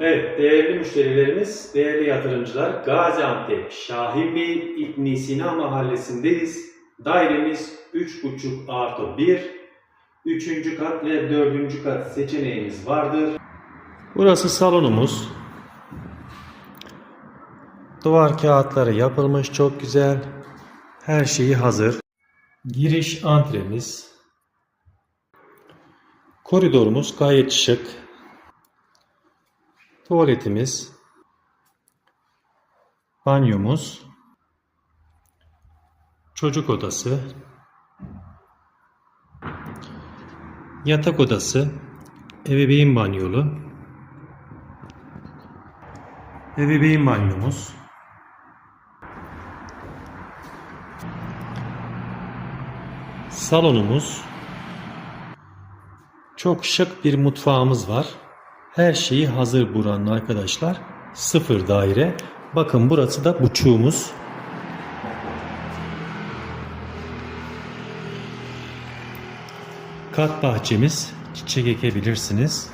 Evet, değerli müşterilerimiz, değerli yatırımcılar, Gaziantep Şahinbey İbn Sina mahallesindeyiz. Dairemiz 3,5 artı 1. Üçüncü kat ve dördüncü kat seçeneğimiz vardır. Burası salonumuz. Duvar kağıtları yapılmış çok güzel. Her şeyi hazır. Giriş antremiz. Koridorumuz gayet şık. Tuvaletimiz. Banyomuz. Çocuk odası. Yatak odası. Ebeveyn banyolu. Ebeveyn banyomuz. Salonumuz. Çok şık bir mutfağımız var. Her şeyi hazır buranın arkadaşlar. Sıfır daire. Bakın burası da buçuğumuz. Kat bahçemiz. Çiçek ekebilirsiniz.